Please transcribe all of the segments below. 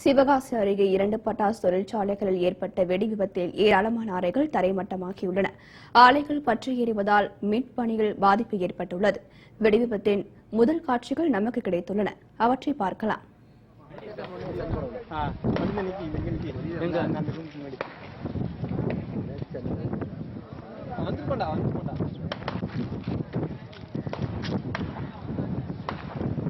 சிவகாசி அருகே இரண்டு பட்டாசு தொழிற்சாலைகளில் ஏற்பட்ட வெடி விபத்தில் ஏராளமான ஆலைகள் தரைமட்டமாகியுள்ளன. ஆலைகள் பற்றி எறிவதால் மீட்பணியில் பாதிப்பு ஏற்பட்டுள்ளது. வெடி விபத்தின் முதல் காட்சிகள் நமக்கு கிடைத்துள்ளன. அவற்றை பார்க்கலாம். வந்து நிக்கி இங்க நிக்கி எங்க அந்த அந்த ரூமுக்கு முன்னாடி வந்துருக்கோண்டா வந்துருக்கோண்டா வண்டி இருக்கு ஆ வண்டி இருக்கு ஆமா, ஆமா. வண்டி இருக்கு முன்னாடி வந்துரும். ஆ வந்து நிக்கி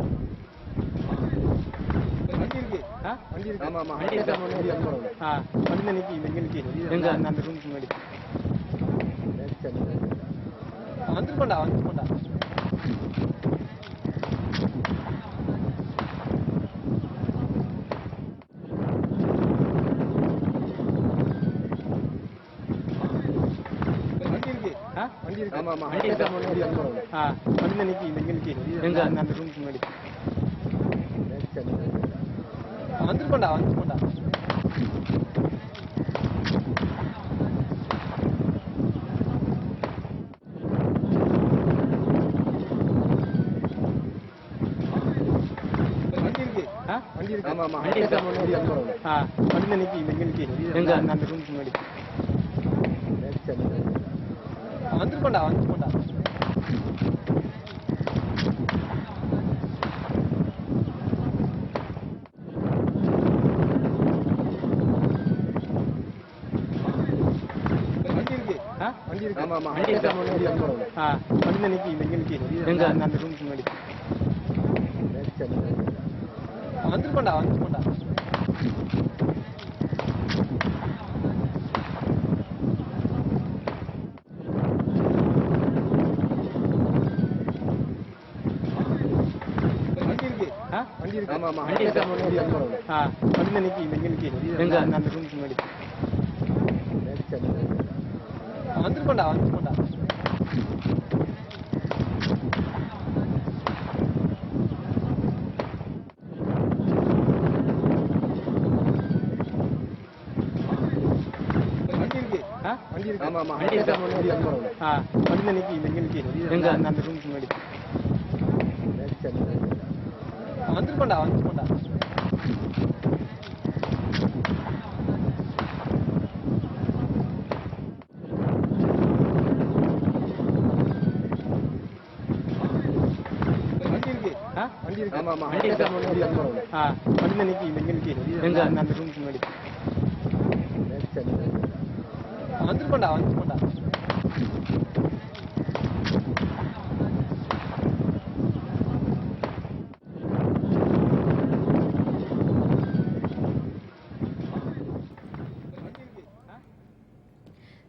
இங்க நிக்கி எங்க அந்த அந்த ரூமுக்கு முன்னாடி வந்துருக்கோண்டா வந்துருக்கோண்டா வண்டி இருக்கு ஆ வண்டி இருக்கு ஆமா, ஆமா. வண்டி இருக்கு. ஆ வந்து நிக்கி இங்க நிக்கி எங்க அந்த ரூமுக்கு முன்னாடி வந்துருக்கோண்டா வந்துருக்கோண்டா வண்டி இருக்கு ஆ வண்டி இருக்கு ஆமா, ஆமா. வண்டி இருக்கு முன்னாடி வந்துரும். ஆ வந்து நிக்கி இங்க நிக்கி எங்க அந்த அந்த ரூமுக்கு முன்னாடி. வந்துருக்கோண்டா வந்துருக்கோண்டா வண்டி இருக்கு ஆ வண்டி இருக்கு ஆமா, ஆமா. வண்டி இருக்கு முன்னாடி வந்துரும். ஆ வந்து நிக்கி இங்க நிக்கி எங்க அந்த அந்த ரூமுக்கு முன்னாடி வந்துருக்கோண்டா வந்துருக்கோண்டா வண்டி இருக்கு. வண்டி ஆமா, ஆமா. வண்டி இருக்கு. ஆ. வந்து நிக்கி இங்க நிக்கி எங்க அந்த ரூமுக்கு முன்னாடி. வந்துருக்கோண்டா வந்துருக்கோண்டா வண்டி இருக்கு. வண்டி ஆமா, ஆமா. வண்டி இருக்கு. ஆ. வந்து நிக்கி இங்க நிக்கி. எங்க? அந்த ரூமுக்கு முன்னாடி. வந்துருக்கோண்டா வந்துருக்கோண்டா வண்டி இருக்கு ஆ வண்டி இருக்கு ஆமா, ஆமா. வண்டி இருக்கு முன்னாடி வந்துரும். ஆ வந்து நிக்கி இங்க நிக்கி எங்க அந்த அந்த ரூமுக்கு முன்னாடி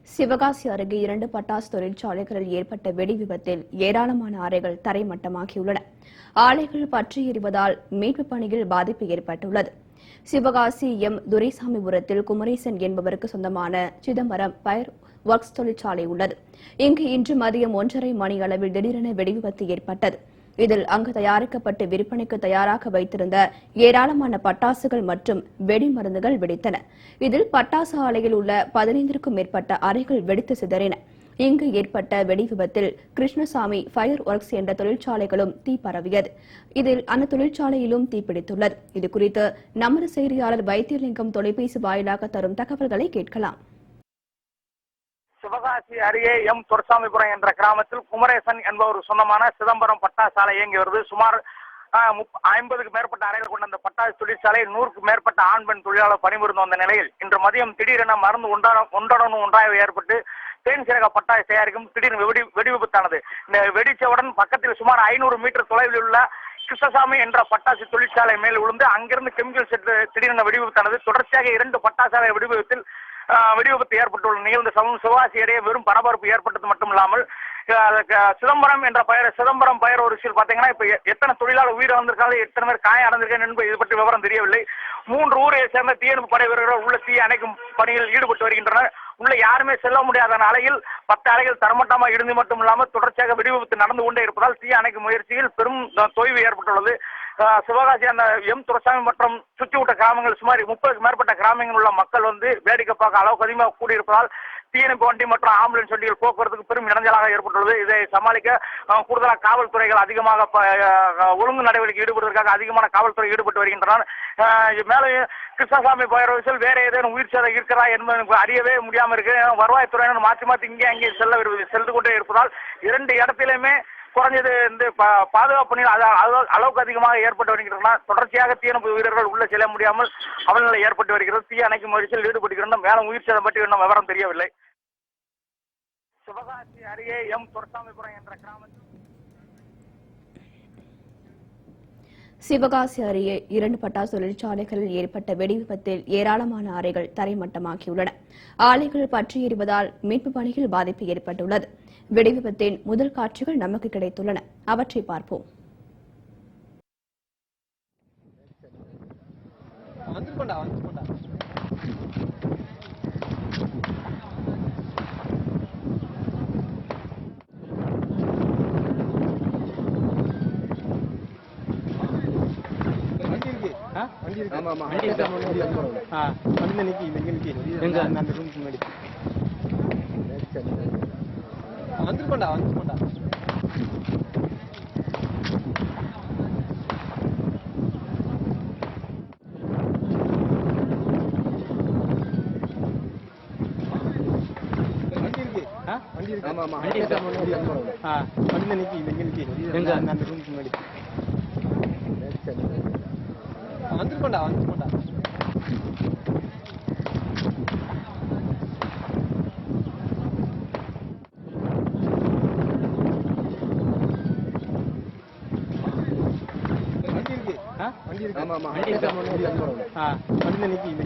சிவகாசி அருகே இரண்டு பட்டாசு தொழிற்சாலைகளில் ஏற்பட்ட வெடி விபத்தில் ஏராளமான அறைகள் தரைமட்டமாகியுள்ளன. ஆலைகள் பற்றி எறிவதால் மீட்பு பணியில் பாதிப்பு ஏற்பட்டுள்ளது. சிவகாசி எம். துரைசாமிபுரத்தில் குமரேசன் என்பவருக்கு சொந்தமான சிதம்பரம் பயர் ஒர்க்ஸ் தொழிற்சாலை உள்ளது. இங்கு இன்று மதியம் ஒன்றரை மணி அளவில் திடீரென வெடிவிபத்து ஏற்பட்டது. இதில் அங்கு தயாரிக்கப்பட்டு விற்பனைக்கு தயாராக வைத்திருந்த ஏராளமான பட்டாசுகள் மற்றும் வெடி மருந்துகள் வெடித்தன. இதில் பட்டாசு ஆலையில் உள்ள பதினைந்திற்கும் மேற்பட்ட அறைகள் வெடித்து சிதறின. இங்கு ஏற்பட்ட வெடி விபத்தில் கிருஷ்ணசாமி ஃபயர் ஒர்க்ஸ் என்ற தொழிற்சாலைகளும் தீ பரவியது. இதில் அந்த தொழிற்சாலையிலும் தீப்பிடித்துள்ளது இதுகுறித்து நமது செய்தியாளர் வைத்தியலிங்கம் தொலைபேசி வாயிலாக தரும் தகவல்களை கேட்கலாம். சிவகாசி அருகே எம் துரசாமிபுரம் என்ற கிராமத்தில் குமரேசன் என்பவர் சொந்தமான சிதம்பரம் பட்டாசாலை இயங்கி வருது. சுமார் ஐம்பதுக்கு மேற்பட்ட அறைகள் கொண்ட அந்த பட்டாசு தொழிற்சாலை நூறுக்கு மேற்பட்ட ஆண் பெண் தொழிலாளர் பணிபுரிந்து வந்த நிலையில் இன்று மதியம் திடீரென மருந்து உண்டான ஒன்றடன் ஒன்றாக ஏற்பட்டு தேன் சிறக பட்டாசு தயாரிக்கும் திடீர்னு வெடி வெடி விபத்தானது இந்த வெடிச்சவுடன் பக்கத்தில் சுமார் ஐநூறு மீட்டர் தொலைவில் உள்ள கிருஷ்ணசாமி என்ற பட்டாசு தொழிற்சாலை மேல் விழுந்து அங்கிருந்து கெமிக்கல் செட்டு திடீரென வெடிவிபத்தானது. தொடர்ச்சியாக இரண்டு பட்டாசாலை வெடிவிபத்தில் விபத்தில் ஏற்பட்டுள்ள நிகழ்ந்த சமூக சிவகாசி இடையே வெறும் பரபரப்பு ஏற்பட்டது மட்டும் இல்லாமல் சிதம்பரம் என்ற பெயர் சிதம்பரம் பெயர் ஒரு விஷயம் பாத்தீங்கன்னா இப்ப எத்தனை தொழிலாளர் உயிர் வந்திருக்காங்க எத்தனை பேர் காயம் அடைந்திருக்காங்க என்பது இது பற்றி விவரம் தெரியவில்லை. மூன்று ஊரை சேர்ந்த தீயணைப்பு படை வீரர்கள் உள்ள தீ அணைக்கும் பணியில் ஈடுபட்டு வருகின்றனர். உள்ள யாருமே செல்ல முடியாத அலையில் பத்து அலைகள் தரமட்டமா இருந்து மட்டும் இல்லாமல் தொடர்ச்சியாக வெடிவிபத்து நடந்து கொண்டே இருப்பதால் தீ அணைக்கும் முயற்சியில் பெரும் தொய்வு ஏற்பட்டுள்ளது. சிவகாசி அந்த எம் துரசாமி மற்றும் சுற்றிவிட்ட கிராமங்கள் சுமார் முப்பதுக்கு மேற்பட்ட கிராமங்களில் உள்ள மக்கள் வந்து வேடிக்கை பார்க்க அளவுக்கு அதிகமாக கூடியிருப்பதால் தீயணைப்பு வண்டி மற்றும் ஆம்புலன்ஸ் வண்டிகள் போக்குவரத்துக்கு பெரும் இடைஞ்சலாக ஏற்பட்டுள்ளது. இதை சமாளிக்க கூடுதலாக காவல்துறைகள் அதிகமாக ப- ஒழுங்கு நடவடிக்கை ஈடுபடுவதற்காக அதிகமான காவல்துறை ஈடுபட்டு வருகின்றனர். மேலும் கிருஷ்ணசாமி பைரவசில் வேற ஏதேனும் உயிர் சேதம் இருக்கிறா என்பது அறியவே முடியாமல் இருக்கு. வருவாய்த்துறையினர் மாற்றி மாற்றி இங்கே அங்கே செல்ல வருவது சென்று கொண்டே இருப்பதால் இரண்டு இடத்திலுமே குறைஞ்சது இந்த பா- பாதுகாப்பு பணிகள் அளவுக்கு அதிகமாக ஏற்பட்டு வருகின்றன. தொடர்ச்சியாக தீயணைப்பு வீரர்கள் உள்ள செல்ல முடியாமல் அவல்நிலை ஏற்பட்டு வருகிறது. தீ அணைக்கும் முயற்சியில் ஈடுபட்டுகின்றனர் மேலும் உயிர் சேதம் பற்றி இன்னும் விவரம் தெரியவில்லை. சிவகாசி அருகே எம் துரசாமிபுரம் என்ற கிராமத்தில் சிவகாசி அருகே இரண்டு பட்டாசு தொழிற்சாலைகளில் ஏற்பட்ட வெடிவிபத்தில் ஏராளமான அறைகள் தரைமட்டமாகியுள்ளன. ஆலைகள் பற்றி எரிவதால் மீட்பு பணியில் பாதிப்பு ஏற்பட்டுள்ளது. வெடி விபத்தின் முதல் காட்சிகள் நமக்கு கிடைத்துள்ளன. அவற்றை பார்ப்போம். வண்டி இருக்கு ஆ? வண்டி இருக்கு? ஆமா, ஆமா. வண்டி இருக்கு? வண்டி இருக்கு. ஆ வந்து நிக்கி இங்க நிக்கி. எங்க? அந்த அந்த ரூமுக்கு முன்னாடி. வந்துருக்கோண்டா வந்துருக்கோண்டா வண்டி இருக்கு. ஆமா, ஆமா. வண்டி நிக்கி இங்க நிக்கி. எங்க? அந்த அந்த ரூமுக்கு முன்னாடி. சரி, சரி. வந்துருக்கோண்டா வந்துருக்கோண்டா வண்டி இருக்கு ஆ? வண்டி இருக்கு ஆமா, ஆமா. வண்டி இருக்கு வண்டி இருக்கு. ஆ வந்து நிக்கி இங்க நிக்கி எங்க? அந்த அந்த ரூமுக்கு முன்னாடி சரி, சரி. வந்துருக்கோண்டா வந்துருக்கோண்டா வண்டி இருக்கு ஆ? வண்டி இருக்கு ஆமா, ஆமா. வண்டி இருக்கு வண்டி இருக்கு. ஆ? வந்து நிக்கி இங்க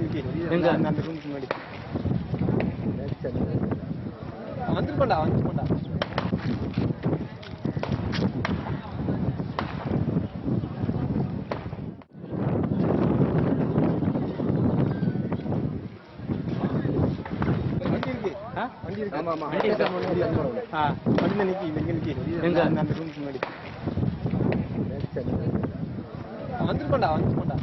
நிக்கி? அந்த ரூமுக்கு முன்னாடி. வந்துருக்கோண்டா வந்துருக்கோண்டா வண்டி இருக்கு ஆ? வண்டி இருக்கு ஆமா, ஆமா. வண்டி இருக்கு வண்டி இருக்கு. ஆ வந்து நிக்கி இங்க நிக்கி எங்க? அந்த ரூமுக்கு முன்னாடி. வந்துருக்கோண்டா வந்துருக்கோண்டா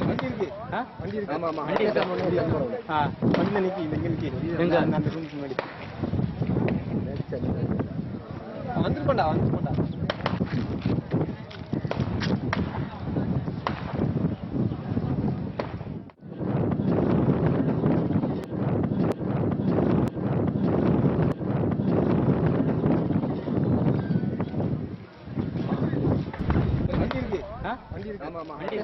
வண்டி இருக்கு ஆ? வண்டி இருக்கு ஆமா, ஆமா. வண்டி இருக்கு வண்டி இருக்கு. ஆ வந்து நிக்கி இங்க நிக்கி எங்க? அந்த அந்த ரூமுக்கு முன்னாடி சரி, சரி. வந்துருக்கோண்டா வந்துருக்கோண்டா வண்டி இருக்கு ஆ? வண்டி இருக்கு ஆமா, ஆமா. வண்டி